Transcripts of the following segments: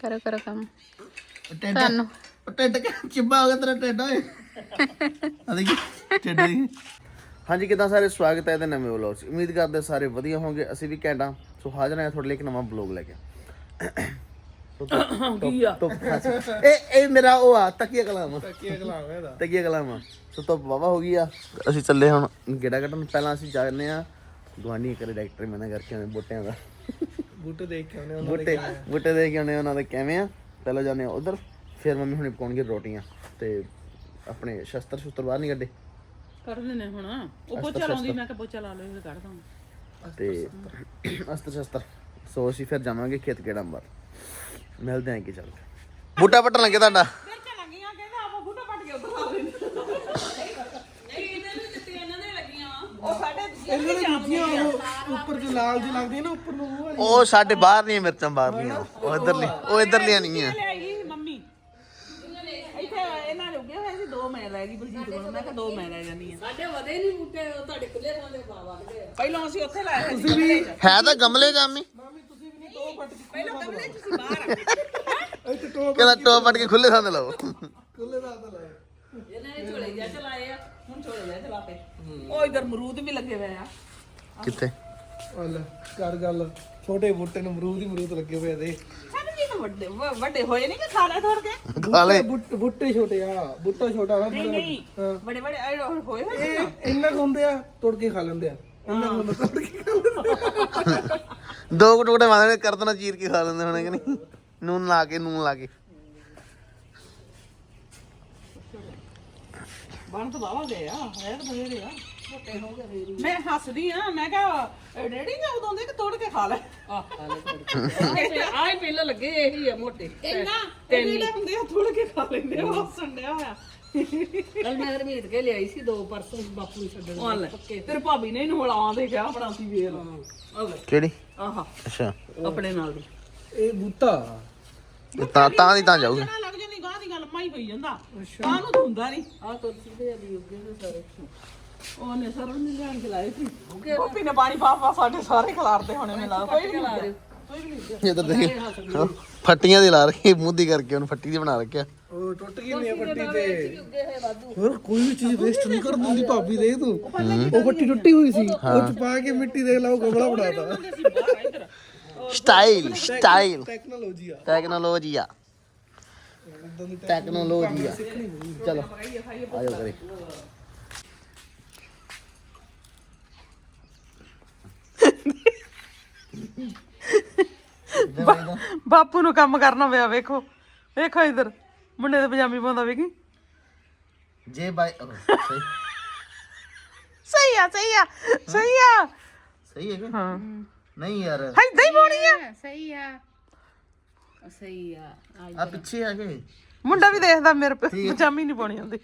ਕਰੋ ਕਰੋ ਕੰਮ। ਟਿੱਡ ਉਹ ਟਿੱਡ ਕਿ ਚਿੱਬਾ ਹੋ ਗਿਆ ਤੇਰਾ ਟਿੱਡ ਓਏ। ਆ ਦੇਖੀ ਟਿੱਡ ਦੀ ਹਾਂਜੀ ਕਿਦਾਂ ਸਾਰੇ? ਸਵਾਗਤ ਹੈ ਇਹਦੇ ਨਵੇਂ ਵਲੌਗ 'ਚ। ਉਮੀਦ ਕਰਦੇ ਸਾਰੇ ਵਧੀਆ ਹੋਵੋਗੇ। ਅਸੀਂ ਵੀ ਕੈਂਡਾ ਸੋ ਹਾਜ਼ਰ ਹਾਂ ਤੁਹਾਡੇ ਲਈ ਇੱਕ ਨਵਾਂ ਵਲੌਗ ਲੈ ਕੇ। ਕੀ ਆ? ਇਹ ਇਹ ਮੇਰਾ ਉਹ ਆ ਤਕੀਆ ਕਲਾਮ। ਤਕੀਆ ਕਲਾਮ ਹੈ ਦਾ ਤਕੀਆ ਕਲਾਮ ਆ। ਸੋ ਤੋਂ ਵਾਵਾ ਹੋ ਗਈ ਆ। ਅਸੀਂ ਚੱਲੇ ਹੁਣ ਗੇੜਾ ਕੱਢਣ। ਪਹਿਲਾਂ ਅਸੀਂ ਜਾਂਦੇ ਆ ਗਵਾਂਢੀ ਕਰੇ ਡਾਕਟਰ ਮੈਨਾਂ ਕਰਕੇ ਬੂਟਿਆਂ ਦਾ। ਬੂਟੇ ਦੇਖ ਕੇ ਆਉਣੇ ਬੂਟੇ ਬੂਟੇ ਦੇ ਕੇ ਆਉਣੇ ਉਹਨਾਂ ਦੇ ਕਿਵੇਂ ਆ। ਪਹਿਲਾਂ ਜਾਂਦੇ ਆ ਉਧਰ ਫਿਰ ਮੰਮੀ ਹੁਣੇ ਪਕਾਉਣਗੇ ਰੋਟੀਆਂ ਤੇ ਆਪਣੇ ਸ਼ਸਤਰ ਸ਼ੁਸਤਰ ਬਾਹਰ ਨਹੀਂ ਕੱਢੇ। ਕਰ ਦਿੰਨੇ ਹੁਣ। ਉਹ ਪੋਚਾ ਲਾਉਂਦੀ ਮੈਂ ਕਿ ਪੋਚਾ ਲਾ ਲਓ ਇਹ ਕੱਢ ਦਾਂ ਤੇ ਅਸਤਰ ਸ਼ਸਤਰ। ਸੋ ਅਸੀਂ ਫਿਰ ਜਾਵਾਂਗੇ ਖੇਤ ਕਿਹੜਾ ਅੰਬਰ ਮਿਲਦੇ ਆਂ ਕਿ ਚੱਲ ਬੂਟਾ ਪੱਟਣ ਲੱਗੇ ਤੁਹਾਡਾ ਫਿਰ ਚੱਲਾਂਗੀਆਂ ਕਹਿੰਦਾ ਆਪਾਂ ਬੂਟਾ ਪੱਟ ਕੇ ਉਧਰ ਲਾ ਲੈਂਦੇ ਨਹੀਂ ਇਹਨਾਂ ਨੂੰ ਦਿੱਤੇ ਇਹਨਾਂ ਨੇ ਲੱਗੀਆਂ ਵਾ ਉਹ ਸਾਡੇ ਇਹਨਾਂ ਦੇ ਦੂਜੀਆਂ ਉਹ ਉੱਪਰ ਜੋ ਲਾਲ ਜਿਹੀ ਲੱਗਦੀ ਹੈ ਨਾ ਉੱਪਰ ਨੂੰ ਉਹ ਵਾਲੀ। ਉਹ ਸਾਡੇ ਬਾਹਰ ਨਹੀਂ ਮਿਰਚਾਂ ਉਹ ਇਧਰਲੀ ਉਹ ਇਧਰਲੀਆਂ ਨਹੀਂ ਆ। ਲਿਆਈ ਮੰਮੀ। ਇੱਥੇ ਇਹਨਾਂ ਨੇ ਉੱਗੇ ਹੋਏ ਸੀ ਦੋ ਮੈਂ ਲੈ ਗਈ ਬਲਜੀਤ ਕੋਲ ਮੈਂ ਕਿਹਾ ਦੋ ਮੈਂ ਲੈ ਜਾਨੀ ਆ। ਸਾਡੇ ਵਧੇ ਨਹੀਂ ਬੂਟੇ ਤੁਹਾਡੇ ਖੁੱਲੇ ਥਾਂ ਦੇ ਬਾਵਾ ਪਹਿਲਾਂ ਅਸੀਂ ਉੱਥੇ ਲਾਏ ਸੀ ਗਮਲੇ 'ਚ। ਹੈ ਤਾਂ ਗਮਲੇ ਜਾਮੀ ਪਹਿਲਾਂ ਗਮਲੇ ਚ ਸੀ ਬਾਹਰ ਇੱਥੇ ਟੋਪ ਕਹਿੰਦਾ ਟੋਪ ਪੱਟ ਕੇ ਖੁੱਲੇ ਥਾਂ ਤੇ ਲਾਓ। ਖੁੱਲੇ ਦਾ ਤਾਂ ਲਾਇਆ ਇਹਨਾਂ ਨੇ ਝੋਲੇ ਜਿਹਾ ਚਲਾਏ ਆ। ਹੁਣ ਝੋਲੇ ਜਿਹਾ ਚਲਾਤੇ ਉਹ ਇਧਰ ਮਰੂਦ ਵੀ ਲੱਗੇ ਹੋਏ ਆ। ਕਿੱਥੇ? ਅੱਲਾ ਕਰ ਗੱਲ। ਛੋਟੇ ਬੂਟੇ ਨੂੰ ਅਮਰੂਦ ਹੀ ਅਮਰੂਦ ਲੱਗੇ ਹੋਏ ਆ ਦੇ ਸਾਡੇ ਵੀ ਤਾਂ ਵੱਡੇ ਵ- ਵੱਡੇ ਹੋਏ ਨਹੀਂ ਕਿ ਖਾ ਲੈ ਥੋੜ ਕੇ ਖਾਲੇ ਬੂਟੇ ਬੂਟੇ ਛੋਟੇ ਆ ਬੂਟਾ ਛੋਟਾ ਵਾ ਨਹੀਂ ਨਹੀਂ। ਬੜੇ। ਬੜੇ ਐ ਹੋਏ ਹੋਏ ਇਹ ਇੰਨਾ ਕੁ ਹੁੰਦੇ ਆ ਤੋੜ ਕੇ ਖਾ ਲੈਂਦੇ ਆ। ਇੰਨਾ ਕੁ ਹੁੰਦਾ ਤੋੜ ਕੇ ਖਾ ਲੈਂਦੇ ਆ। ਦੋ ਕੁ ਟੁਕੜੇ ਮਾਰਦੇ ਕਰ ਦੇਣਾ ਚੀਰ ਕੇ ਖਾ ਲੈਂਦੇ ਹੋਣੇ ਕਿ ਨਹੀਂ? ਨੂਨ ਲਾ ਕੇ ਨੂਨ ਲਾ ਕੇ। ਬਣ ਤਾਂ ਬਾਵਾ ਗਏ ਆ ਹੈ ਤਾਂ ਬਥੇਰੇ ਆ। ਮੈਂ ਹੱਸਦੀ ਆ ਮੈਂ ਕਿਹਾ ਡੈਡੀ ਨੇ ਉਦੋਂ ਦੇ ਕਿ ਤੋੜ ਕੇ ਖਾ ਲੈ ਆ ਖਾ ਲੈ ਆਏ ਪਹਿਲਾਂ ਲੱਗੇ ਇਹੀ ਆ ਮੋਟੇ। ਇੰਨਾ ਇਹਨੇ ਹੁੰਦੇ ਆ ਤੋੜ ਕੇ ਖਾ ਲੈਂਦੇ ਆ ਹੱਸਣ ਡਿਆ ਹੋਇਆ। ਕੱਲ ਮੈਂ ਹਰਮੀਤ ਕੇ ਲਿਆਈ ਸੀ ਦੋ ਪਰਸੋਂ ਬਾਪੂ ਨੂੰ ਛੱਡਣ ਲੈ ਤੇਰੇ ਭਾਬੀ ਨੇ ਇਹਨੂੰ ਹਲਾਵਾਂ ਦੇ ਕਿਹਾ ਬਣਾਤੀ ਵੇਲ। ਆ ਲੈ। ਕਿਹੜੀ? ਆਹਾ। ਅੱਛਾ। ਆਪਣੇ ਨਾਲ ਦੀ। ਇਹ ਬੂਟਾ। ਇਹ ਤਾਂ ਤਾਂ ਦੀ ਤਾਂ ਜਾਊਗੀ। ਨਾ ਲੱਗ ਜਾਂਦੀ। ਜਾਂਦਾ ਤਾਂ ਨੂੰ ਹੁੰਦਾ ਨਹੀਂ ਆ ਤੁਲਸੀ ਦੇ ਅਭੀ ਉੱਗੇ ਨੇ ਸਾਰੇ। ਉਹਨੇ ਸਰ ਨੇ ਲਿਆਣ ਕੇ ਲਾਏ ਸੀ। ਗੋਪੀ ਨੇ ਪਾਣੀ ਪਾ ਪਾ ਸਾਡੇ ਸਾਰੇ ਖਿਲਾਰਦੇ ਹੋਣੇ ਮੈਨੂੰ ਲੱਗਦਾ ਕੋਈ ਨਹੀਂ ਇਧਰ ਦੇਖ ਫੱਟੀਆਂ ਦੀ ਲਾ ਰੱਖੀ ਮੂੰਹ ਕਰਕੇ ਉਹਨੂੰ ਫੱਟੀ ਦੀ ਬਣਾ ਰੱਖਿਆ। ਉਹ ਟੁੱਟ ਗਈ ਨਹੀਂ ਪੱਟੀ ਤੇ। ਹੋਰ ਕੋਈ ਵੀ ਚੀਜ਼ ਵੇਸਟ ਨਹੀਂ ਕਰ ਦਿੰਦੀ ਭਾਬੀ ਦੇ ਤੂੰ। ਉਹ ਪੱਟੀ ਟੁੱਟੀ ਹੋਈ ਸੀ? ਉਹ ਚ ਪਾ ਕੇ ਮਿੱਟੀ ਦੇਖ ਲਾ ਉਹ ਗਮਲਾ ਬਣਾਤਾ ਸਟਾਈਲ ਸਟਾਈਲ ਟੈਕਨੋਲੋਜੀ ਆ। ਟੈਕਨੋਲੋਜੀ ਆ। ਇਦਾਂ ਦੀ ਟੈਕਨੋਲੋਜੀ ਆ। ਚਲੋ ਆਜੋ ਕਰੇ ਬਾਪੂ ਨੂੰ ਕੰਮ ਕਰਨਾ ਪਿਆ ਵੇਖੋ। ਵੇਖੋ ਇਧਰ। ਮੁੰਡੇ ਦੇ ਪਜਾਮੀ ਪਾਉਂਦਾ ਵੇਖੀ। ਜੇ ਬਾਈ ਸਹੀ। ਸਹੀ ਆ ਸਹੀ ਆ ਸਹੀ ਆ। ਸਹੀ ਹੈ ਕਿ? ਹਾਂ। ਨਹੀਂ ਯਾਰ। ਏਦਾਂ ਹੀ ਪਾਉਣੀ ਆ। ਸਹੀ ਆ। ਸਹੀ ਆ। ਆ ਪਿੱਛੇ ਆ ਕੇ। ਮੁੰਡਾ ਵੀ ਦੇਖਦਾ ਮੇਰੇ ਪੇ ਪਜਾਮੀ ਨਹੀਂ ਪਾਉਣੀ ਹੁੰਦੀ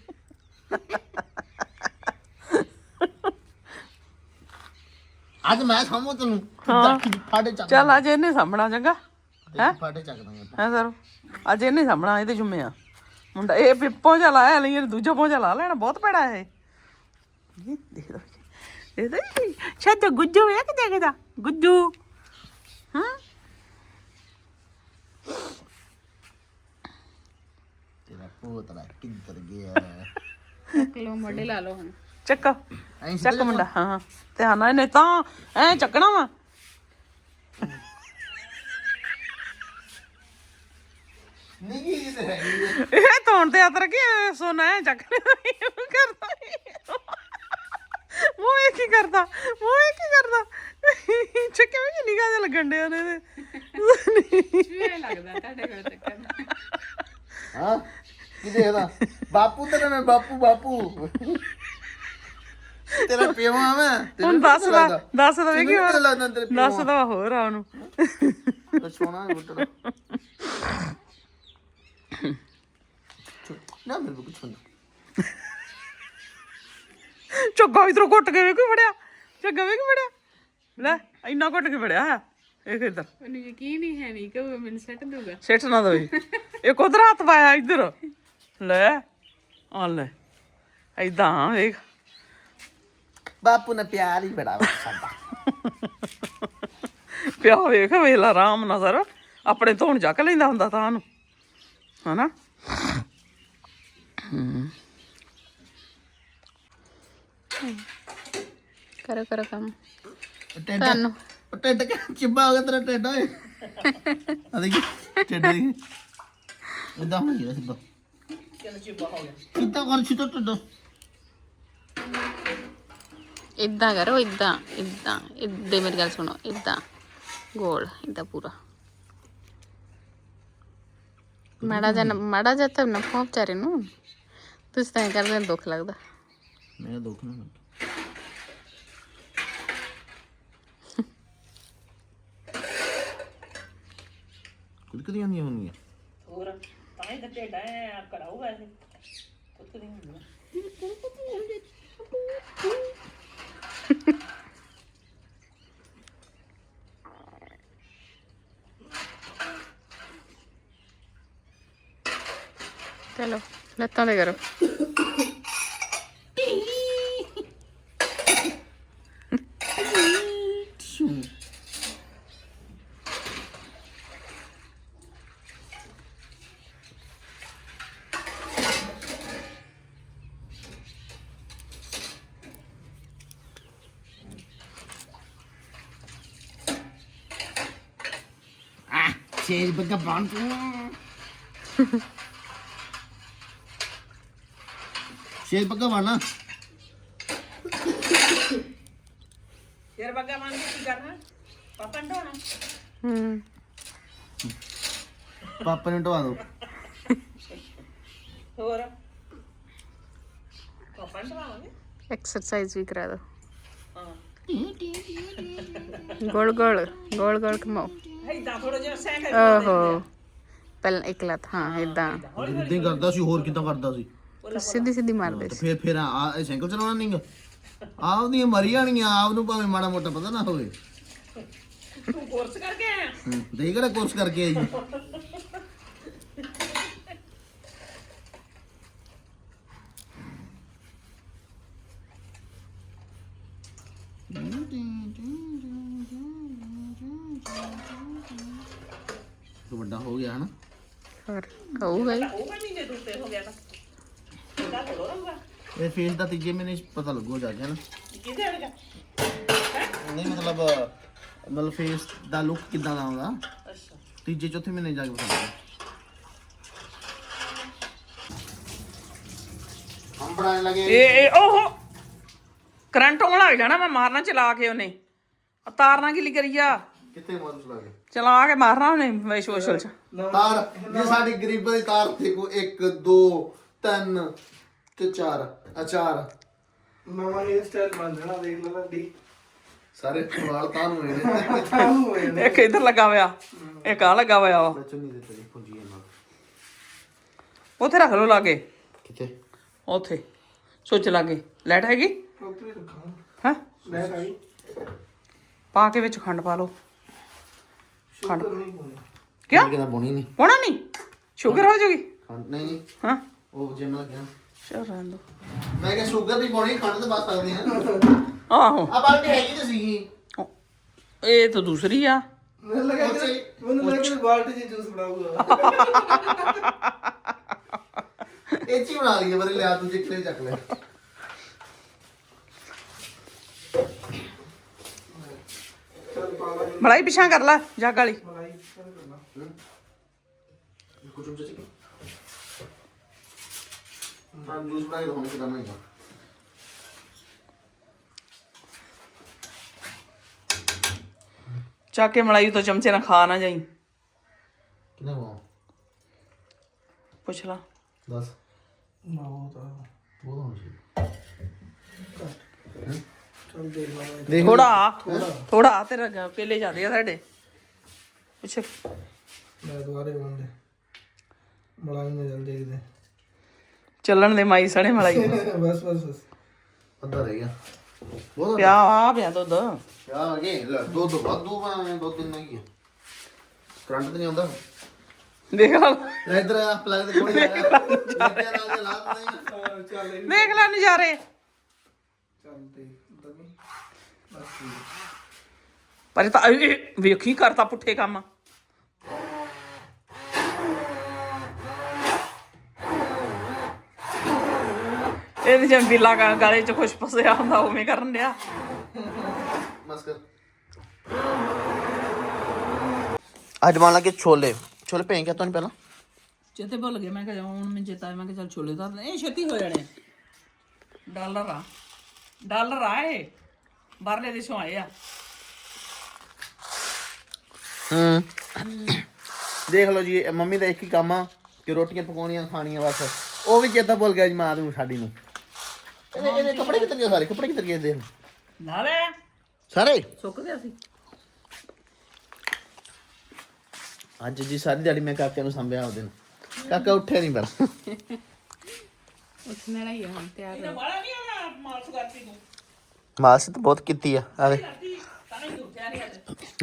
ਅੱਜ ਮੈਂ ਸਾਹਮੋ ਤੈਨੂੰ। ਫਾੜੇ ਚੱਕ ਚੱਲ ਅੱਜ ਇਹਨੇ ਸਾਹਮਣਾ ਚੰਗਾ। ਹੈ? ਫਾੜੇ ਚੱਕ ਦਾਂਗੇ ਹੈ ਸਰ? ਅੱਜ ਇਹਨੇ ਸਾਹਮਣਾ ਇਹਦੇ ਜੁੰਮੇ ਆ। ਮੁੰਡਾ ਇਹ ਵੀ ਪਹੁੰਚਾ ਲਾਇਆ ਲਈ ਇਹਨੇ ਦੂਜਾ ਪਹੁੰਚਾ ਲਾ ਲੈਣਾ ਬਹੁਤ ਭੈੜਾ ਇਹ। ਇਹ ਦੇਖ ਇਹ ਤਾਂ ਸ਼ਾਇਦ ਗੁੱਜੂ ਹੈ ਕਿ ਦੇਖਦਾ ਗੁੱਜੂ। ਹਾਂ? ਤੇਰਾ ਪੋਤਰਾ ਕਿੱਧਰ ਗਿਆ। ਕਿਲੋ ਮੋਢੇ ਲਾ ਲਓ ਹੁਣ। ਚੱਕ। ਐਂ ਚੱਕ ਮੁੰਡਾ। ਹਾਂ ਹਾਂ। ਤੇ ਹਾਂ ਨਾ ਇਹਨੇ ਤਾਂ ਐ ਚੱਕਣਾ ਵਾ। ਨਿੱਕੀ ਜੀ ਤੇ ਹੈਗੀ ਹੈ ਇਹ ਧੋਣ ਤੇ ਅਤਰ ਕੇ ਸੋਨਾ ਐ ਚੱਕ ਕਰਦਾ ਮੂੰਹ ਇਹ ਕੀ ਕਰਦਾ? ਮੂੰਹ ਇਹ ਕੀ ਕਰਦਾ? ਚੱਕੇ ਵਿੱਚ ਨਿਗਾਹ ਜਿਹਾ ਲੱਗਣ ਡਿਆ ਨੇ ਚੂਹੇ ਲੱਗਦਾ ਤੁਹਾਡੇ ਕੋਲ ਤੱਕ ਹਾਂ। ਕੀ ਦੇਖਦਾ ਬਾਪੂ ਤੇਰਾ ਮੈਂ ਬਾਪੂ ਬਾਪੂ। ਤੇਰਾ ਪਿਓ ਆ ਮੈਂ। ਹੁਣ ਦੱਸ ਦਾ ਦੱਸ ਦਾ ਵੇਖੀ ਹੋਰ ਲੱਗਦਾ ਤੇਰੇ ਪਿਓ ਦੱਸ ਦਾ ਹੋਰ ਆ ਉਹਨੂੰ। ਸੋਨਾ ਬੁੱਟਰ ਨਾ ਮੇਰੇ ਕੋ ਕੁਛ ਨਹੀਂ ਝੱਗਾ ਇਧਰੋਂ ਘੁੱਟ ਕੇ ਵੇਖੀ ਫੜਿਆ? ਝੱਗਾ ਵੇਖੀ ਫੜਿਆ? ਲੈ ਇੰਨਾ ਘੁੱਟ ਕੇ ਫੜਿਆ ਹੈ। ਇਹ ਇਧਰ। ਮੈਨੂੰ ਯਕੀਨ ਹੀ ਹੈ ਨਹੀਂ ਕਿ ਉਹ ਮੈਨੂੰ ਸੱਟ ਦੂਗਾ ਸਿੱਟ ਨਾ ਦਵੇ। ਇੱਕ ਉਧਰ ਹੱਥ ਪਾਇਆ ਇੱਧਰ। ਲੈ ਆ ਲੈ ਐਦਾਂ ਵੇਖ। ਬਾਪੂ ਨੇ ਪਿਆਰ ਹੀ ਬੜਾ ਵਾ ਸਾਡਾ। ਪਿਆ ਵੇਖ ਵੇਲਾ ਆਰਾਮ ਨਾਲ ਸਰ। ਆਪਣੇ ਧੋਣ ਚੱਕ ਲੈਂਦਾ ਹੁੰਦਾ ਤਾਂ ਨੂੰ ਹਨਾ? ਕਰੋ ਕਰੋ ਕੰਮ। ਟੈਂਟ ਤੁਹਾਨੂੰ। ਟੈਂਟ ਕਿ ਚਿੱਬਾ ਹੋ ਗਿਆ ਤੇਰਾ ਟੈਂਟ ਓਏ। ਆ ਦੇਖੀ ਟੈਂਟ ਦੀ। ਉਦਾਂ ਹੋ ਗਿਆ ਸਿੱਧਾ। ਚਿੱਬਾ ਹੋ ਗਿਆ ਕਿੱਦਾਂ ਕਰ ਛਿੱਟੋ ਟੱਡੋ ਇਦਾਂ ਕਰੋ ਇਦਾਂ ਇਦਾਂ ਇੱਦੇ ਮੇਰੀ ਗੱਲ ਸੁਣੋ ਇਦਾਂ ਗੋਲ ਇਦਾਂ ਪੂਰਾ ਮਾੜਾ ਜਿਹਾ ਨ- ਮਾੜਾ ਜਿਹਾ ਤਾਂ ਨਫਾ ਵਿਚਾਰੇ ਨੂੰ ਤੁਸੀਂ ਤਾਂ ਐਂ ਕਰਦੇ ਨੂੰ ਦੁੱਖ ਲੱਗਦਾ ਮੈਂ ਦੁੱਖ ਨਾ ਕੁਝ ਕਦੀਆਂ ਨਹੀਂ ਹੁੰਦੀਆਂ ਹੋਰ ਤਾਂ ਹੀ ਤਾਂ ਢੇਡਾ ਐ ਇਹ। ਕੁੱਤ ਨਹੀਂ ਹੁੰਦਾ। ਚਲੋ ਲੱਤਾਂ ਤੇ ਕਰੋ। ਛੇਜ ਬੱਗਾ ਬਾਣ ਛੇਜ ਬੱਗਾ ਬਾਣਾ ਫਿਰ ਬੱਗਾ ਮੰਨ ਕੇ ਕੀ ਕਰਨਾ ਪਾਪਾ ਨੂੰ ਢੋਣਾ ਹੂੰ ਪਾਪਾ ਨੂੰ ਢਵਾ ਦੋ ਹੋਰ ਪਾਪਾ ਨੂੰ ਢਵਾਵਾਂਗੇ ਐਕਸਰਸਾਈਜ਼ ਵੀ ਕਰਾ ਦਿਓ ਹਾਂ ਗੋਲ ਗੋਲ ਗੋਲ ਗੋਲ ਘਮਾਓ ਇਦਾਂ ਥੋੜਾ ਜਿਹਾ ਸਹਿ ਕਰ ਓਹੋ ਪਹਿਲਾਂ ਇੱਕ ਲੱਤ ਹਾਂ ਇਦਾਂ ਇਦਾਂ ਹੀ ਕਰਦਾ ਸੀ ਹੋਰ ਕਿਦਾਂ ਕਰਦਾ ਸੀ? ਸਿੱਧੀ ਸਿੱਧੀ ਮਾਰਦੇ ਤੇ ਸੀ। ਫਿਰ ਫਿਰ ਆ ਇਹ ਸਾਈਕਲ ਚਲਾਉਣਾ ਨਹੀਂਗਾ ਆਪ ਦੀਆਂ ਮਰੀ ਜਾਣੀਆਂ ਆਪ ਨੂੰ ਭਾਵੇਂ ਮਾੜਾ ਮੋਟਾ ਪਤਾ ਨਾ ਹੋਵੇ। ਤੂੰ ਕੋਰਸ ਕਰਕੇ ਆਇਆ? ਹੂੰ, ਇਹ ਕਿਹੜਾ ਕੋਰਸ ਕਰਕੇ ਆਈ? ਜੀ ਤੂੰ ਵੱਡਾ ਹੋ ਗਿਆ ਹਨਾ। ਹੋਰ ਹੋਊਗਾ ਹੀ। ਉਹ ਮਹੀਨੇ ਤੋਂ ਉੱਤੇ ਹੋ ਗਿਆ ਤਾਂ ਇਹਦਾ ਥੋੜਾ ਰਹੂਗਾ ਇਹ ਫੇਸ ਦਾ ਤੀਜੇ ਮਹੀਨੇ 'ਚ ਪਤਾ ਲੱਗੋ ਜਾ ਕੇ ਹਨਾ। ਕਿਹਦੇ ਆਣਗਾ ਨਹੀਂ ਮਤਲਬ ਮਤਲਬ ਫੇਸ ਦਾ ਲੁੱਕ ਕਿਦਾਂ ਦਾ ਆਉਂਦਾ ਅੱਛਾ। ਤੀਜੇ ਚੌਥੇ ਮਹੀਨੇ ਜਾ ਕੇ ਪਤਾ ਲੱਗਦਾ ਹਮ ਬਣਾਉਣ ਲਗੇ। ਇਹ ਇਹ ਓਹੋ! ਕਰੰਟ ਆਉਣ ਲੱਗ ਜਾਣਾ ਮੈਂ ਮਾਰਨਾ ਚਲਾ ਕੇ ਉਹਨੇ। ਆ ਤਾਰਨਾ ਕੀ ਕਰੀ ਆ। ਕਿੱਥੇ ਮਾਰੂ ਚਲਾ ਕੇ ਚਲਾ ਕੇ ਮਾਰਨਾ ਉਹਨੇ ਵੇ ਸੋਸ਼ਲ ਚ। ਤਾਰ ਜੇ ਸਾਡੀ ਗਰੀਬਾਂ ਦੀ ਤਾਰ ਤੇ ਕੋ 1 2 3 ਤੇ 4 ਆ 4 ਨਵਾਂ ਹੇਅਰ ਸਟਾਈਲ ਬਣ ਜਾਣਾ ਦੇਖ ਲੈ ਲੱਡੀ ਸਾਰੇ ਵਾਲ ਤਾਂ ਨੂੰ ਹੋਏ ਨੇ। ਚਾਲੂ ਹੋਏ ਨੇ। ਇੱਕ ਇੱਧਰ ਲੱਗਾ ਹੋਇਆ ਇੱਕ ਆ ਲੱਗਾ ਹੋਇਆ ਵਾ। ਮੈਂ ਚੁੰਨੀ ਦੇ ਤੇਰੀ ਪੁੰਜੀ ਇਹਨਾਂ ਉੱਥੇ ਰੱਖ ਲਓ ਲਾਗੇ ਕਿੱਥੇ? ਉੱਥੇ। ਸੁੱਚ ਲਾਗੇ ਲਾਈਟ ਹੈਗੀ? ਰੱਖਾਂ। ਹੈ? ਪਾ ਕੇ ਵਿੱਚ ਖੰਡ ਪਾ ਲਓ। ਖੰਡ ਨਹੀਂ ਪਾਉਣੀ ਕਿਆ ਕਿਹਦਾ ਬੋਣੀ ਨਹੀਂ ਹੋਣਾ ਨਹੀਂ ਸ਼ੂਗਰ ਹੋ ਜਾਊਗੀ ਖੰਡ ਨਹੀਂ ਨਹੀਂ ਹਾਂ ਉਹ ਜਿੰਮ ਲੱਗਿਆ ਚਲ ਰਹਿਣ ਦੋ ਮੈਂ ਕਿਹਾ ਸ਼ੂਗਰ ਨਹੀਂ ਪਾਉਣੀ ਖੰਡ ਤੇ ਬਸ ਸਕਦੇ ਹਾਂ ਆਹੋ ਆ ਬਾਲਟੀ ਹੈਗੀ ਤੇ ਸੀਗੀ ਇਹ ਤਾਂ ਦੂਸਰੀ ਆ ਮੈਨੂੰ ਲੱਗਾ ਕਿ ਮੈਨੂੰ ਲੱਗਾ ਕਿ ਬਾਲਟੀ ਚ ਜੂਸ ਬਣਾਊਗਾ ਇਹ ਚੀ ਬਣਾ ਲਈਏ ਬਰੇ ਲਿਆ ਤੂੰ ਜਿੱਕਲੇ ਚੱਕ ਲੈ ਚੱਲ ਪਾ ਲਾ ਮਲਾਈ ਪਿਛਾਂ ਕਰ ਲੈ ਜੱਗ ਵਾਲੀ। ਮਲਾਈ ਚੱਲ ਕਰਨਾ ਕੁਝ ਚਮਚੇ ਜੂਸ ਬਣਾ ਚੱਕ ਕੇ ਮਲਾਈ ਤੋਂ ਚਮਚੇ ਨਾਲ ਖਾ ਨਾ ਜਾਈ। ਕਿੰਨਾ ਵਾ ਪੁੱਛ ਲਾ। ਦੱਸ। ਨਾ ਉਹ ਤਾਂ ਬਹੁਤ ਹੋਣਾ ਸੀ ਚੱਲ ਦੇਖ ਲਾ ਮੈਂ ਦੇਖ ਥੋੜਾ ਥੋੜਾ ਤੇਰਾ ਗ- ਪਹਿਲੇ ਜਾਂਦੇ ਆ ਸਾਡੇ। ਪੁੱਛ। ਮੈਂ ਦੁਬਾਰੇ ਬਣਦੇ ਮਲਾਈ ਨਾਲ ਜਲ ਦੇਖਦੇ ਚੱਲਣ ਦੇ ਮਾਈ ਸਣੇ ਮਲਾਈ। ਬਸ ਬਸ ਬਸ। ਅੱਧਾ ਰਹਿ ਗਿਆ। ਬਹੁਤ ਪਿਆ ਆ ਪਿਆ ਦੁੱਧ। ਆ ਗਏ ਲੈ ਦੋ ਦੋ ਵਾਧੂ ਮੈਂ ਦੋ ਤਿੰਨ ਨਹੀਂ ਗਿਆ ਕਰੰਟ ਤੇ ਨਹੀਂ ਆਉਂਦਾ। ਦੇਖ ਲਾ। ਇਧਰ ਆ ਪਲੱਗ ਦੇ ਲਾਤ ਨਹੀਂ ਹਾਂ, ਚੱਲ ਇਹ ਦੇਖ ਲੈ ਨਜ਼ਾਰੇ। ਚੱਲ ਤੇ ਪਰ ਇਹ ਤਾਂ ਇਹ- ਵੇਖੀ ਕਰਤਾ ਪੁੱਠੇ ਕੰਮ। ਇਹ ਵੀ ਜਿਵੇਂ ਬਿੱਲਾ ਗਾ- ਗਾਲੇ ਚ ਕੁਛ ਫਸਿਆ ਹੁੰਦਾ ਉਵੇਂ ਕਰਨ ਡਿਆ। ਬਸ ਕਰ। ਅੱਜ ਬਣ ਲੱਗੇ ਛੋਲੇ। ਛੋਲੇ ਭੇਂ ਕੇ ਤੁਹਾਨੂੰ ਪਹਿਲਾਂ? ਚੇਤੇ ਭੁੱਲ ਗਿਆ ਮੈਂ ਕਿਹਾ ਹੁਣ ਮੈਂ ਚੇਤਾ ਆਇਆ, ਮੈਂ ਕਿਹਾ ਚੱਲ ਛੋਲੇ ਧਰ ਇਹ ਛੇਤੀ ਹੋ ਜਾਣੇ। ਡਾਲਰ ਆ। ਡਾਲਰ ਆ ਬਾਹਰਲੇ ਦੇਸ਼ੋਂ ਆਏ ਆ। ਹੂੰ। ਦੇਖ ਲਓ ਜੀ ਇਹ ਮੰਮੀ ਦਾ ਇੱਕ ਹੀ ਕੰਮ ਆ ਕਿ ਰੋਟੀਆਂ ਪਕਾਉਣੀਆਂ ਖਾਣੀਆਂ ਬਸ। ਉਹ ਵੀ ਚੇਤਾ ਭੁੱਲ ਗਿਆ ਜੀ ਮਾਂ ਨੂੰ ਸਾਡੀ ਨੂੰ। ਇਹਦੇ ਇਹਦੇ ਕੱਪੜੇ ਕਿੱਧਰ ਗਏ ਸਾਰੇ? ਕੱਪੜੇ ਕਿੱਧਰ ਗਏ ਦੇਖ ਨਾਲੇ? ਸਾਰੇ? ਸੁੱਕ ਗਿਆ ਸੀ ਅੱਜ ਜੀ ਸਾਰੀ ਦਿਹਾੜੀ ਮੈਂ ਕਾਕੇ ਨੂੰ ਸੰਭਿਆ ਉਹਦੇ ਨੂੰ। ਕਾਕਾ ਉੱਠਿਆ ਨਹੀਂ ਪਰ ਉੱਠਣ ਵਾਲਾ ਹੀ ਆ ਹੁਣ ਤਿਆਰ ਇਹ ਬੜਾ ਨਹੀਂ ਆਇਆ ਮਾਲਸ ਕਰਤੀ ਤੂੰ। ਮਾਲਸ਼ ਤਾਂ ਬਹੁਤ ਕੀਤੀ ਆ ਆਵੇ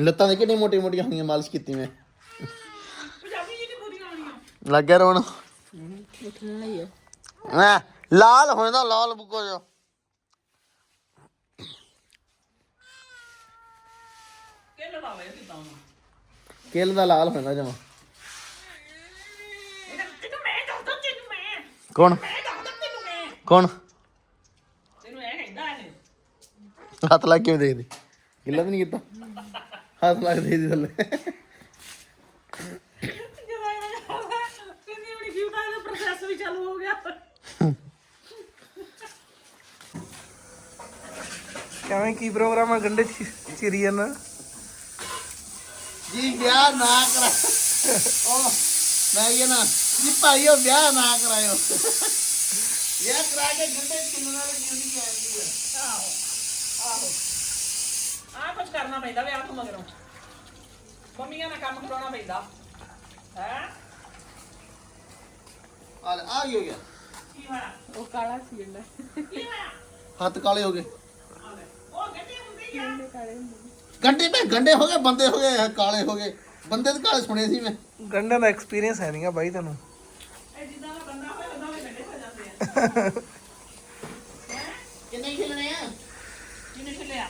ਲੱਤਾਂ ਦੇ ਕਿੰਨੇ ਮੋਟੀ ਮੋਟੀਆਂ ਹੋਈਆਂ ਮਾਲਸ਼ ਕੀਤੀ ਮੈਂ। ਲੱਗ ਗਿਆ ਰੋਣ। ਉੱਠਣ ਆ ਲਾਲ ਹੋਣ ਦਾ ਲਾਲ ਬੁੱਕੋ ਜੋ ਕੇਲ ਦਾ ਲਾਲ ਹੋਣਾ ਜਮਾ। ਤੈਨੂੰ ਮੈਂ ਦੱਸਦਾ ਤੈਨੂੰ ਮੈਂ। ਕੌਣ? ਮੈਂ ਦੱਸਦਾ ਤੈਨੂੰ ਮੈਂ। ਕੌਣ ਤੈਨੂੰ ਇਹ ਕਹਿੰਦਾ ਇਹ ਹੱਥ ਲਾ ਕੇ ਦੇਖਦੇ। ਗਿੱਲਾ ਤਾਂ ਨਹੀਂ ਕੀਤਾ? ਹੱਥ ਲਾ ਕੇ ਦੇਖਦੀ ਥੱਲੇ। ਜਦੋਂ ਇਹ ਕਿੰਨੀ ਬੜੀ ਕਿਊਟ ਆ ਇਹਦਾ ਪ੍ਰੋਸੈਸ ਵੀ ਚਾਲੂ ਹੋ ਗਿਆ ਕਿਵੇਂ ਕੀ ਪ੍ਰੋਗਰਾਮ ਆ ਗੰਡੇ ਚਿਰੀ ਜਾਂਦਾ? ਜੀ ਵਿਆਹ ਨਾ ਕਰਾ ਉਹ ਮੈਂ ਇਹ ਨਾ ਜੀ ਭਾਈ ਉਹ ਵਿਆਹ ਨਾ ਕਰਾਇਓ। ਵਿਆਹ ਕਰਾ ਕੇ ਗੰਡੇ ਕਿੰਨਾਂ ਨਾਲ ਜ਼ਿੰਦਗੀ ਆਉਂਦੀ ਹੈ ਆ ਕੁਝ ਕਰਨਾ ਪੈਂਦਾ ਵਿਆਹ ਤੋਂ ਮਗਰੋਂ। ਮੰਮੀਆਂ ਨਾਲ ਕੰਮ ਕਰਾਉਣਾ ਪੈਂਦਾ। ਹੈ? ਆ ਲੈ, ਆ ਕੀ ਹੋ ਗਿਆ? ਕੀ ਹੋਇਆ? ਉਹ ਕਾਲਾ ਸੀ ਜਿਹੜਾ ਕੀ ਹੋਇਆ? ਹੱਥ ਕਾਲੇ ਹੋ ਗਏ। ਉਹ ਗੱਡੀ ਹੁੰਦੀ ਆ। ਗੰਡੇ ਤੇ ਗੰਡੇ ਹੋ ਗਏ ਬੰਦੇ ਹੋ ਗਏ ਕਾਲੇ ਹੋ ਗਏ। ਬੰਦੇ ਤੇ ਕਾਲੇ ਸੁਣੇ ਸੀ ਮੈਂ। ਗੰਡਿਆਂ ਦਾ ਐਕਸਪੀਰੀਅੰਸ ਹੈ ਨਹੀਂਗਾ ਬਾਈ ਤੈਨੂੰ। ਇਹ ਜਿੱਦਾਂ ਦਾ ਬੰਦਾ ਹੋਏ ਉਦਾਂ ਦੇ ਗੱਡੇ ਹੋ ਜਾਂਦੇ ਆ ਕਿੰਨੇ ਖੇਲਣੇ ਆ ਕਿੰਨੇ ਚੱਲਿਆ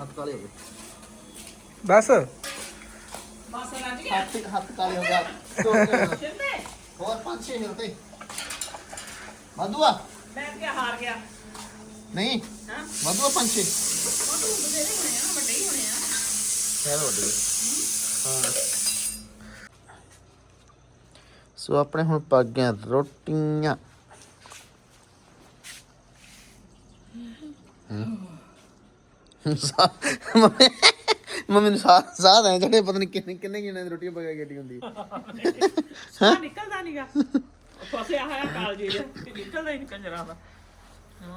ਹੱਥ ਕਾਲੇ ਹੋ ਗਏ ਬਸ ਬਸ ਰੱਜ ਗਿਆ। ਹੱਥ ਹੱਥ ਕਾਲੇ ਹੋ ਗਿਆ ਦੋ ਗਏ। ਛਿੰਦੇ ਹੋਰ ਪੰਜ ਛੇ ਹਿਲਤੇ ਮਧੂਆ ਮੈਂ ਕਿਹਾ ਹਾਰ ਗਿਆ ਨਹੀਂ ਹਾਂ ਮਧੂਆ ਪੰਜ ਛੇ ਖੈਰ ਵੱਡੀ। ਹਾਂ ਸੋ ਆਪਣੇ ਹੁਣ ਪੱਕ ਗਈਆਂ ਰੋਟੀਆਂ। ਮੰਮੀ ਮੰਮੀ ਨੂੰ ਸਾਹ ਸਾਹ ਦੇ ਜਿਹੜੇ ਪਤਾ ਨਹੀਂ ਕਿੰਨੇ ਕਿੰਨੇ ਕਿੰਨੇ ਦੀ ਰੋਟੀਆਂ ਪਕਾ ਕੇ ਹੁੰਦੀ। ਹੈ ਨਿਕਲਦਾ ਨਹੀਂਗਾ ਫਸਿਆ ਹੋਇਆ ਕਾਲ ਜੀ ਨਿਕਲਦਾ ਹੀ ਨਹੀਂ ਕੰਜਰਾਂ ਦਾ।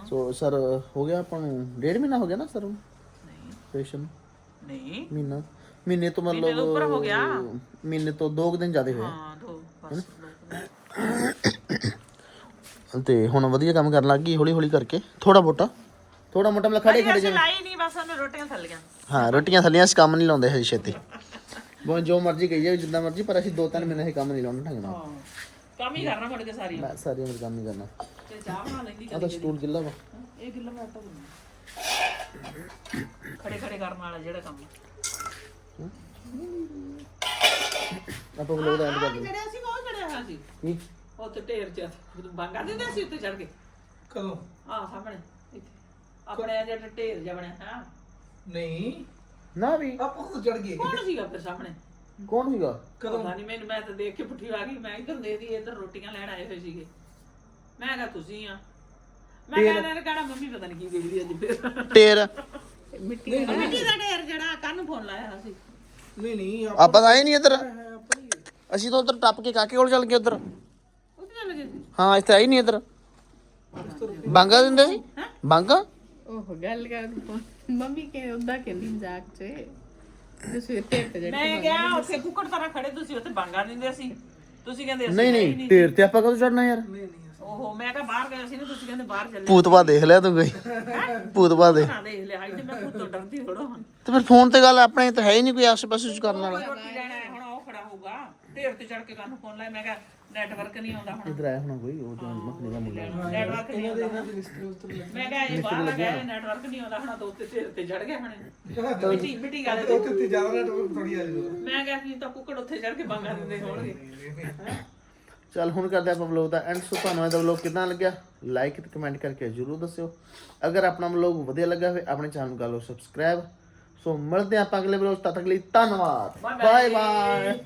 ਸੋ ਸਰ ਹੋ ਗਿਆ ਆਪਾਂ ਨੂੰ ਡੇਢ ਮਹੀਨਾ ਹੋ ਗਿਆ ਨਾ ਸਰ ਨਹੀਂ। ਪੇਸ਼ਨ ਨਹੀਂ। ਮਹੀਨਾ? ਮਹੀਨੇ ਤੋਂ ਮਹੀਨੇ ਤੋਂ ਉੱਪਰ ਹੋ ਗਿਆ। ਮਤਲਬ ਮਹੀਨੇ ਤੋਂ ਦੋ ਕੁ ਦਿਨ ਜ਼ਿਆਦਾ ਹੋਏ ਹਾਂ ਦੋ ਬਸ। ਦੋ ਤੇ ਹੁਣ ਵਧੀਆ ਕੰਮ ਕਰਨ ਲੱਗ ਗਈ ਹੌਲੀ ਹੌਲੀ ਕਰਕੇ। ਥੋੜਾ ਮੋਟਾ ਥੋੜਾ ਮੋਟਾ ਮਤਲਬ ਖੜੇ ਖੜੇ ਜਿਵੇਂ ਲਾਈ ਨਹੀਂ ਬਸ ਉਹਨੇ ਰੋਟੀਆਂ ਥੱਲੀਆਂ ਹਾਂ ਰੋਟੀਆਂ ਥੱਲੀਆਂ ਅਸੀਂ ਕੰਮ ਨਹੀਂ ਲਾਉਂਦੇ ਹਜੇ ਛੇਤੀ। ਬਹੁਤ ਜੋ ਮਰਜ਼ੀ ਕਹੀ ਜਾਵੇ ਜਿੱਦਾਂ ਮਰਜ਼ੀ ਪਰ ਅਸੀਂ ਦੋ ਤਿੰਨ ਮਹੀਨੇ ਅਸੀਂ ਕੰਮ ਨਹੀਂ ਲਾਉਣਾ ਢੰਗ ਨਾਲ। ਹਾਂ ਕੰਮ ਹੀ ਕਰਨਾ ਮੁੜ ਕੇ ਸਾਰੀ ਮੈਂ ਸਾਰੀ ਉਮਰ ਕੰਮ ਨਹੀਂ ਕਰਨਾ। ਤੇ ਚਾਹ ਬਣਾ ਲੈਂਦੀ ਆ ਤਾਂ ਸਟੂਲ ਗਿੱਲਾ ਵਾ। ਇਹ ਗਿੱਲਾ ਮੈਂ ਆਟਾ ਗੁੰਨਣਾ ਖੜੇ ਖੜੇ ਕਰਨ ਵਾਲਾ ਜਿਹੜਾ ਕੰਮ ਆਪਾਂ ਬਲੋਗ ਦਾ ਐਂਡ ਕਰ ਦਿੰਦੇ ਜਿਹੜੇ ਅਸੀਂ ਉਹ ਚੜਿਆ ਹੋਇਆ ਸੀ। ਕੀ? ਉੱਥੇ ਢੇਰ ਚ ਬਾਂਗਾ ਦਿੰਦੇ ਸੀ ਉੱਤੇ ਚੜ ਕੇ। ਕਦੋਂ? ਆਹ ਸਾਹਮਣੇ ਇੱਥੇ। ਆਪਣੇ ਜਿਹੜਾ ਢੇਰ ਜਿਹਾ ਬਣਿਆ ਹੈ। ਨਹੀਂ। ਨਾ ਵੀ। ਆਪਾਂ ਖੁਦ ਚੜ ਗਏ? ਕੌਣ ਸੀਗਾ ਫਿਰ ਸਾਹਮਣੇ? ਕੌਣ ਸੀਗਾ? ਕਦੋਂ? ਨਹੀਂ ਮੈਨੂੰ ਮੈਂ ਤਾਂ ਦੇਖ ਕੇ ਪੁੱਠੀ ਆ ਗਈ। ਮੈਂ ਇੱਧਰ ਦੇਖਦੀ ਇੱਧਰ ਰੋਟੀਆਂ ਲੈਣ ਆਏ ਹੋਏ ਸੀਗੇ। ਮੈਂ ਕਿਹਾ ਤੁਸੀਂ ਆ। ਮੈਂ ਕਿਹਾ ਇਹਨਾਂ ਨੇ ਕਹਿਣਾ ਮੰਮੀ ਪਤਾ ਨਹੀਂ ਕੀ ਦੇਖਦੀ ਅੱਜ ਫਿਰ। ਟੇਰ ਮਿੱਟੀ ਦਾ ਢੇਰ ਜਿਹੜਾ ਕੱਲ ਫੋਨ ਲਾਇਆ ਹੋਇਆ ਸੀ। ਨਹੀਂ ਨਹੀਂ ਆਪਾਂ ਤਾਂ ਆਏ ਨਹੀਂ ਇੱਧਰ। ਅਸੀਂ ਤਾਂ ਉੱਧਰ ਟੱਪ ਕੇ ਕਾਕੇ ਕੋਲ ਚੱਲ ਗਏ ਉੱਧਰ। ਉੱਥੇ ਚੱਲ ਗਏ ਸੀ ਹਾਂ ਇੱਥੇ ਆਈ ਨਹੀਂ ਇੱਧਰ। ਬਾਂਗਾ ਦਿੰਦੇ ਸੀ? ਬਾਂਗਾ? ਉਹ ਗੱਲ ਕਰ ਮੰਮੀ ਕੇ ਉਹਦਾ ਕਹਿੰਦੀ ਮਜ਼ਾਕ ਚ। ਮੈਂ ਗਿਆ ਉੱਥੇ ਕੁੱਕੜ ਤਰ੍ਹਾਂ ਖੜੇ ਤੁਸੀਂ ਉੱਥੇ ਬਾਂਗਾ ਦਿੰਦੇ ਸੀ। ਤੁਸੀਂ ਕਹਿੰਦੇ ਅਸੀਂ ਨਹੀਂ ਨਹੀਂ ਢੇਰ ਤੇ ਆਪਾਂ ਕਦੋਂ ਚੜਨਾ ਯਾਰ? ਓਹੋ ਮੈਂ ਕਿਹਾ ਬਾਹਰ ਗਏ ਸੀ ਨਾ ਤੁਸੀਂ ਕਹਿੰਦੇ ਬਾਹਰ ਚੱਲੇ। ਭੂਤਵਾ ਦੇਖ ਲਿਆ ਤੂੰ ਕੋਈ? ਭੂਤਵਾ ਦੇ। ਨਾ ਦੇਖ ਲਿਆ ਤੇ ਮੈਂ ਭੂਤੋਂ ਡਰਦੀ ਥੋੜਾ ਹਾਂ ਤੇ ਫਿਰ ਫੋਨ ਤੇ ਗੱਲ ਆਪਣੇ ਤਾਂ ਹੈ ਹੀ ਨਹੀਂ ਕੋਈ ਆਸੇ ਪਾਸੇ ਚ ਕਰਨ ਵਾਲਾ। ਰੋਟੀ ਲੈਣਾ ਹੈ ਹੁਣ ਉਹ ਖੜਾ ਹੋਊਗਾ। ਢੇਰ ਤੇ ਚੜ ਕੇ ਕੰਨ ਫੋਨ ਲਾਇਆ ਮੈਂ ਕਿਹਾ ਨੈਟਵਰਕ ਨਹੀਂ ਆਉਂਦਾ ਹੁਣ। ਇਧਰ ਆਇਆ ਹੋਣਾ ਕੋਈ ਉਹ ਜੋ ਮੱਖਣੀ ਦਾ ਮੁੰਡਾ ਨੈਟਵਰਕ ਨਹੀਂ ਆਉਂਦਾ। ਮੈਂ ਕਿਹਾ ਇਹ ਬਾਹਰ ਲੱਗਾ ਨੈਟਵਰਕ ਨਹੀਂ ਆਉਂਦਾ ਹੁਣ ਦੋ ਤੇ ਢੇਰ ਤੇ ਚੜ ਗਏ ਹੁਣ। ਮਿੱਟੀ ਮਿੱਟੀ ਗੱਲ ਉੱਥੇ ਤੇ ਜ਼ਿਆਦਾ ਨੈਟਵਰਕ ਥੋੜੀ ਆ ਜਾਊਗਾ ਮੈਂ ਕਿਹਾ ਕੀ ਤਾਂ ਕੁੱਕੜ ਉੱਥੇ ਚੜ ਕੇ ਬਾਂਗਾ ਦਿੰਦੇ ਹੋਣਗੇ। ਚੱਲ ਹੁਣ ਕਰਦੇ ਆਪਾਂ ਵਲੋਗ ਦਾ ਐਂਡ ਸੋ ਤੁਹਾਨੂੰ ਇਹਦਾ ਵਲੋਗ ਕਿਦਾਂ ਲੱਗਿਆ? ਲਾਈਕ ਤੇ ਕਮੈਂਟ ਕਰਕੇ ਜਰੂਰ ਦੱਸਿਓ। ਅਗਰ ਆਪਣਾ ਵਲੋਗ ਵਧੀਆ ਲੱਗਾ ਹੋਵੇ ਆਪਣੇ ਚੈਨਲ ਨੂੰ ਕਰ ਲਓ ਸਬਸਕ੍ਰਾਈਬ ਸੋ ਮਿਲਦੇ ਆਪਾਂ ਅਗਲੇ ਵਲੋਗ ਤਦ ਤੱਕ ਲਈ ਧੰਨਵਾਦ। Bye bye